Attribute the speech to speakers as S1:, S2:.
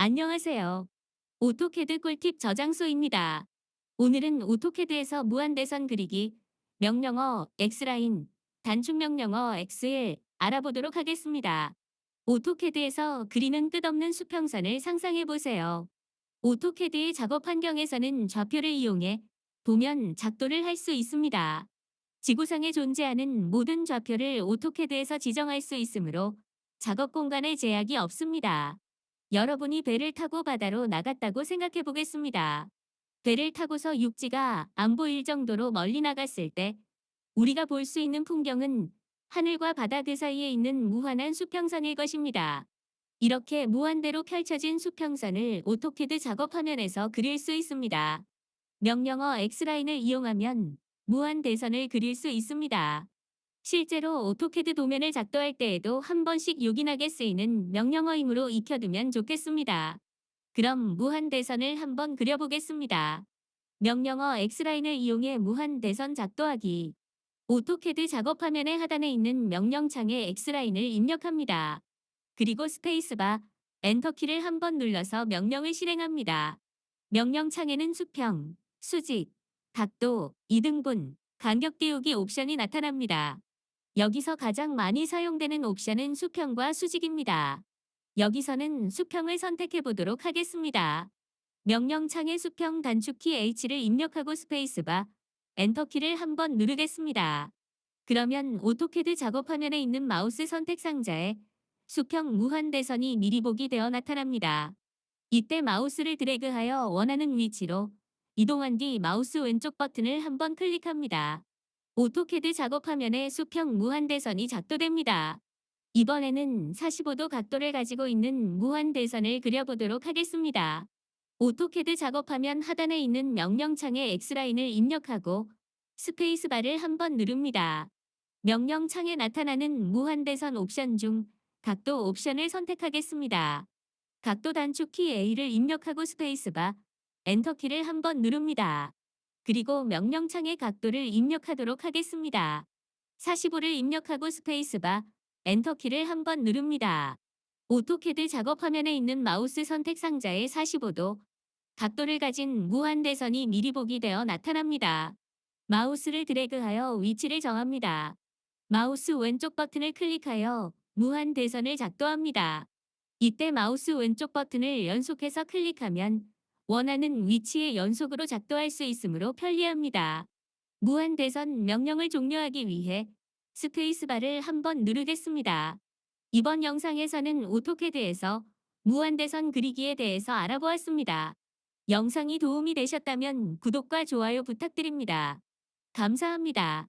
S1: 안녕하세요. 오토캐드 꿀팁 저장소입니다. 오늘은 오토캐드에서 무한대선 그리기, 명령어 X라인, 단축 명령어 X1 알아보도록 하겠습니다. 오토캐드에서 그리는 끝없는 수평선을 상상해 보세요. 오토캐드의 작업 환경에서는 좌표를 이용해 도면 작도를 할 수 있습니다. 지구상에 존재하는 모든 좌표를 오토캐드에서 지정할 수 있으므로 작업 공간에 제약이 없습니다. 여러분이 배를 타고 바다로 나갔다고 생각해 보겠습니다. 배를 타고서 육지가 안 보일 정도로 멀리 나갔을 때 우리가 볼 수 있는 풍경은 하늘과 바다 그 사이에 있는 무한한 수평선일 것입니다. 이렇게 무한대로 펼쳐진 수평선을 오토캐드 작업 화면에서 그릴 수 있습니다. 명령어 X라인을 이용하면 무한 대선을 그릴 수 있습니다. 실제로 오토캐드 도면을 작도할 때에도 한 번씩 요긴하게 쓰이는 명령어이므로 익혀두면 좋겠습니다. 그럼 무한 대선을 한번 그려보겠습니다. 명령어 X라인을 이용해 무한 대선 작도하기. 오토캐드 작업 화면의 하단에 있는 명령창에 X라인을 입력합니다. 그리고 스페이스바, 엔터키를 한번 눌러서 명령을 실행합니다. 명령창에는 수평, 수직, 각도, 이등분, 간격 띄우기 옵션이 나타납니다. 여기서 가장 많이 사용되는 옵션은 수평과 수직입니다. 여기서는 수평을 선택해 보도록 하겠습니다. 명령창에 수평 단축키 H를 입력하고 스페이스바, 엔터키를 한번 누르겠습니다. 그러면 오토캐드 작업 화면에 있는 마우스 선택 상자에 수평 무한 대선이 미리 보기 되어 나타납니다. 이때 마우스를 드래그하여 원하는 위치로 이동한 뒤 마우스 왼쪽 버튼을 한번 클릭합니다. 오토캐드 작업 화면에 수평 무한대선이 작도됩니다. 이번에는 45도 각도를 가지고 있는 무한대선을 그려보도록 하겠습니다. 오토캐드 작업화면 하단에 있는 명령창에 X라인을 입력하고 스페이스바를 한번 누릅니다. 명령창에 나타나는 무한대선 옵션 중 각도 옵션을 선택하겠습니다. 각도 단축키 A를 입력하고 스페이스바, 엔터키를 한번 누릅니다. 그리고 명령창에 각도를 입력하도록 하겠습니다. 45를 입력하고 스페이스바, 엔터키를 한 번 누릅니다. 오토캐드 작업 화면에 있는 마우스 선택 상자에 45도, 각도를 가진 무한대선이 미리 보기 되어 나타납니다. 마우스를 드래그하여 위치를 정합니다. 마우스 왼쪽 버튼을 클릭하여 무한대선을 작도합니다. 이때 마우스 왼쪽 버튼을 연속해서 클릭하면 원하는 위치에 연속으로 작도할 수 있으므로 편리합니다. 무한대선 명령을 종료하기 위해 스페이스바를 한번 누르겠습니다. 이번 영상에서는 오토캐드에서 무한대선 그리기에 대해서 알아보았습니다. 영상이 도움이 되셨다면 구독과 좋아요 부탁드립니다. 감사합니다.